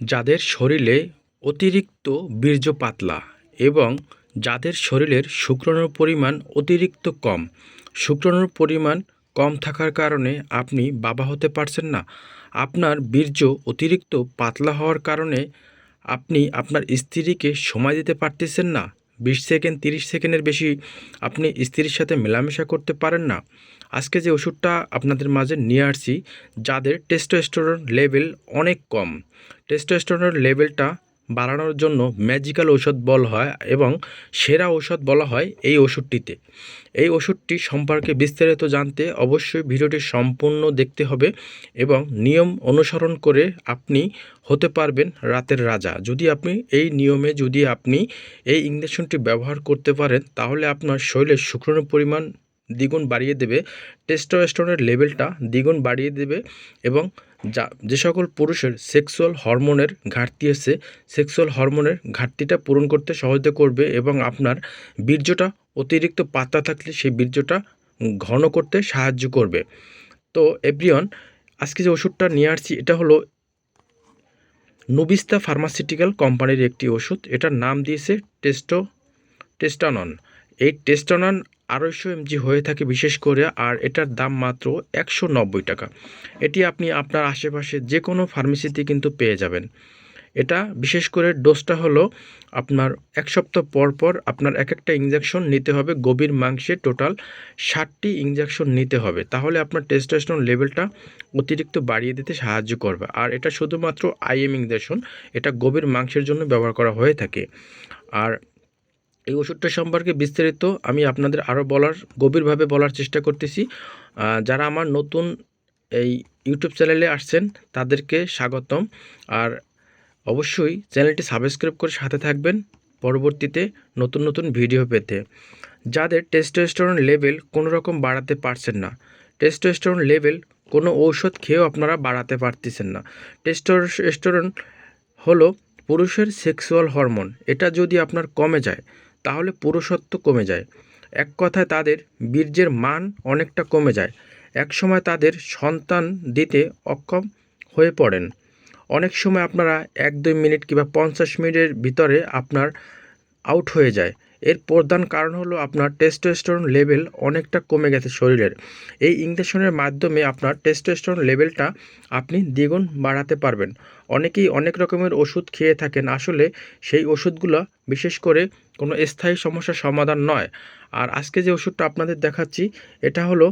যাদের শরীরে অতিরিক্ত বীর্য পাতলা এবং যাদের শরীরের শুক্রাণুর পরিমাণ অতিরিক্ত কম, শুক্রাণুর পরিমাণ কম থাকার কারণে আপনি বাবা হতে পারছেন না। আপনার বীর্য অতিরিক্ত পাতলা হওয়ার কারণে আপনি আপনার স্ত্রীকে সময় দিতে পারতেছেন না। বিশ সেকেন্ড, তিরিশ সেকেন্ডের বেশি আপনি স্ত্রীর সাথে মেলামেশা করতে পারেন না। আজকে যে ওষুধটা আপনাদের মাঝে নিয়ে আসছি, যাদের টেস্টোস্টেরন লেভেল অনেক কম টেস্টোস্টেরনের লেভেলটা বাড়ানোর জন্য ম্যাজিক্যাল ঔষধ বলা হয় এবং সেরা ঔষধ বলা হয় এই ওষুধটিতে। এই ওষুধটি সম্পর্কে বিস্তারিত জানতে অবশ্যই ভিডিওটি সম্পূর্ণ দেখতে হবে এবং নিয়ম অনুসরণ করে আপনি হতে পারবেন রাতের রাজা। যদি আপনি এই নিয়মে যদি আপনি এই ইঞ্জেকশনটি ব্যবহার করতে পারেন, তাহলে আপনার শরীরের শুক্রাণুর পরিমাণ দ্বিগুণ বাড়িয়ে দেবে, টেস্টোস্টেরনের লেভেলটা দ্বিগুণ বাড়িয়ে দেবে এবং যা, যে সকল পুরুষের সেক্সুয়াল হরমোনের ঘাটতি আছে সেক্সুয়াল হরমোনের ঘাটতিটা পূরণ করতে সহায়তা করবে এবং আপনার বীর্যটা অতিরিক্ত পাতলা থাকলে সেই বীর্যটা ঘন করতে সাহায্য করবে। তো, এভরিওয়ান, আজকে যে ওষুধটা নিয়ে আসছি, এটা হলো নুবিস্তা ফার্মাসিউটিক্যাল কোম্পানির একটি ওষুধ। এটার নাম দিয়েছে টেস্টো টেস্টানন এই টেস্টানন আড়াইশো এমজি হয়ে থাকে বিশেষ করে, আর এটার দাম মাত্র একশো নব্বই টাকা। এটি আপনি আপনার আশেপাশে যে কোনো ফার্মেসিতে কিন্তু পেয়ে যাবেন। এটা বিশেষ করে ডোজটা হলো আপনার এক সপ্তাহ পর পর আপনার এক একটা ইঞ্জেকশন নিতে হবে, গভীর মাংসে টোটাল ষাটটি ইঞ্জেকশন নিতে হবে। তাহলে আপনার টেস্টোস্টেরন লেভেলটা অতিরিক্ত বাড়িয়ে দিতে সাহায্য করবে। আর এটা শুধুমাত্র আইএম ইঞ্জেকশন এটা গভীর মাংসের জন্য ব্যবহার করা হয়ে থাকে। আর এই ওষুধটা সম্পর্কে বিস্তারিত আমি আপনাদের আরও বলার, গভীরভাবে বলার চেষ্টা করতেছি। যারা আমার নতুন এই ইউটিউব চ্যানেলে আসছেন, তাদেরকে স্বাগতম। আর অবশ্যই চ্যানেলটি সাবস্ক্রাইব করে সাথে থাকবেন পরবর্তীতে নতুন নতুন ভিডিও পেতে। যাদের টেস্টোস্টেরন লেভেল কোনো রকম বাড়াতে পারছেন না টেস্টোস্টেরন লেভেল কোনো ঔষধ খেয়েও আপনারা বাড়াতে পারতেছেন না। টেস্টোস্টেরন হলো পুরুষের সেক্সুয়াল হরমোন এটা যদি আপনার কমে যায় তাহলে পুরুষত্ব কমে যায়। এক কথায় তাদের বীর্যের মান অনেকটা কমে যায়। এক সময় তাদের সন্তান দিতে অক্ষম হয়ে পড়েন। অনেক সময় আপনারা এক, দুই মিনিট কিংবা পঞ্চাশ মিনিটের ভিতরে আপনার আউট হয়ে যায়। এর প্রধান কারণ হলো আপনার টেস্টোস্টেরন লেভেল অনেকটা কমে গেছে শরীরের। এই ইঞ্জেকশনের মাধ্যমে আপনার টেস্টোস্টেরন লেভেলটা আপনি দ্বিগুণ বাড়াতে পারবেন। অনেকেই অনেক রকমের ওষুধ খেয়ে থাকেন। আসলে সেই ওষুধগুলো বিশেষ করে কোনো স্থায়ী সমস্যার সমাধান নয়। আর আজকে যে ওষুধটা আপনাদের দেখাচ্ছি, এটা হলো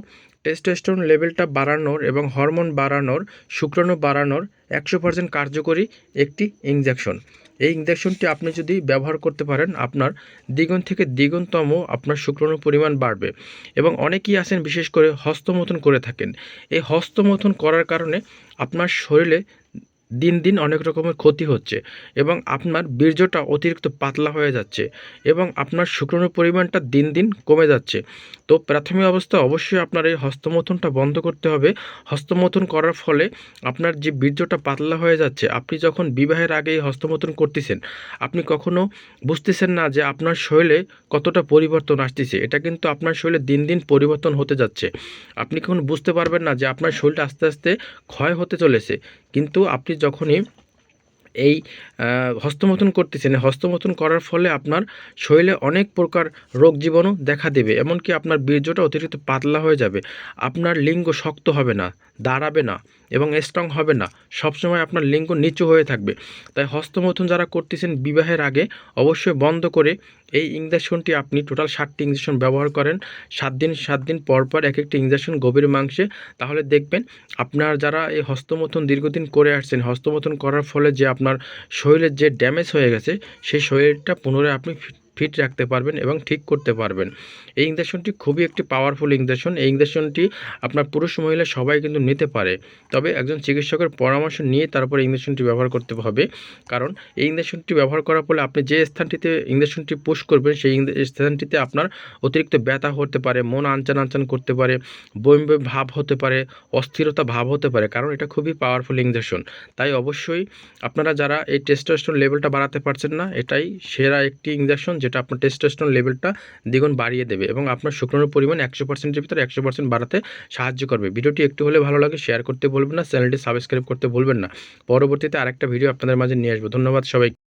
টেস্টোস্টেরন লেভেলটা বাড়ানোর এবং হরমোন বাড়ানোর, শুক্রাণু বাড়ানোর একশো পার্সেন্ট কার্যকরী একটি ইঞ্জেকশন এই ইঞ্জেকশনটি আপনি যদি ব্যবহার করতে পারেন, আপনার দ্বিগুণ থেকে দ্বিগুণতম আপনার শুক্রাণুর পরিমাণ বাড়বে। এবং অনেকেই আছেন বিশেষ করে হস্তমৈথুন করে থাকেন। এই হস্তমৈথুন করার কারণে আপনার শরীরে দিন দিন অনেক রকমের ক্ষতি হচ্ছে এবং আপনার বীর্যটা অতিরিক্ত পাতলা হয়ে যাচ্ছে এবং আপনার শুক্রাণুর পরিমাণটা দিন দিন কমে যাচ্ছে। তো প্রাথমিক অবস্থায় অবশ্যই আপনার এই হস্তমথনটা বন্ধ করতে হবে। হস্তমথন করার ফলে আপনার যে বীর্যটা পাতলা হয়ে যাচ্ছে, আপনি যখন বিবাহের আগে এই হস্তমথন করতেছেন, আপনি কখনো বুঝতেছেন না যে আপনার শরীরে কতটা পরিবর্তন আসতেছে। এটা কিন্তু আপনার শরীরে দিন দিন পরিবর্তন হতে যাচ্ছে। আপনি কখনো বুঝতে পারবেন না যে আপনার শরীরটা আস্তে আস্তে ক্ষয় হতে চলেছে। কিন্তু আপনি যখনই এই হস্তমথন করতেছেন হস্তমথন করার ফলে আপনার শরীরে অনেক প্রকার রোগ জীবাণু দেখা দেবে, এমনকি আপনার বীর্যটা অতিরিক্ত পাতলা হয়ে যাবে, আপনার লিঙ্গ শক্ত হবে না, দাঁড়াবে না এবং স্ট্রং হবে না, সবসময় আপনার লিঙ্গ নিচু হয়ে থাকবে। তাই হস্তমথন যারা করতেছেন বিবাহের আগে অবশ্যই বন্ধ করে এই ইঞ্জেকশনটি আপনি টোটাল ষাটটি ইঞ্জেকশন ব্যবহার করেন, সাত দিন সাত দিন পর পর এক একটি ইঞ্জেকশন গভীর মাংসে, তাহলে দেখবেন আপনার যারা এই হস্তমথন দীর্ঘদিন করে আসছেন, হস্তমথন করার ফলে যে আপনার শরীরের যে ড্যামেজ হয়ে গেছে, সেই শরীরটা পুনরায় আপনি ফিট রাখতে পারবেন এবং ঠিক করতে পারবেন। এই ইঞ্জেকশনটি খুবই একটি পাওয়ারফুল ইঞ্জেকশন এই ইঞ্জেকশনটি আপনার পুরুষ মহিলা সবাই কিন্তু নিতে পারে। তবে একজন চিকিৎসকের পরামর্শ নিয়ে তারপরে ইঞ্জেকশনটি ব্যবহার করতে হবে। কারণ এই ইঞ্জেকশনটি ব্যবহার করার ফলে আপনি যে স্থানটিতে ইঞ্জেকশনটি পুশ করবেন, সেই স্থানটিতে আপনার অতিরিক্ত ব্যথা হতে পারে, মন আনচান আনচান করতে পারে বমি ভাব হতে পারে, অস্থিরতা ভাব হতে পারে। কারণ এটা খুবই পাওয়ারফুল ইঞ্জেকশন তাই অবশ্যই আপনারা যারা এই টেস্টোস্টেরন লেভেলটা বাড়াতে পারছেন না, এটাই সেরা একটি ইঞ্জেকশন যেটা যেটা আপনার টেস্টোস্টেরন লেভেলটা দ্বিগুণ বাড়িয়ে দেবে এবং আপনার শুক্রাণুর পরিমাণ একশো পার্সেন্টের ভিতরে একশো পার্সেন্ট বাড়াতে সাহায্য করবে। ভিডিওটি একটু হলে ভালো লাগে শেয়ার করতে বলবেন না চ্যানেলটি সাবস্ক্রাইব করতে বলবেন না। পরবর্তীতে আরেকটা ভিডিও আপনাদের মাঝে নিয়ে আসব। ধন্যবাদ সবাই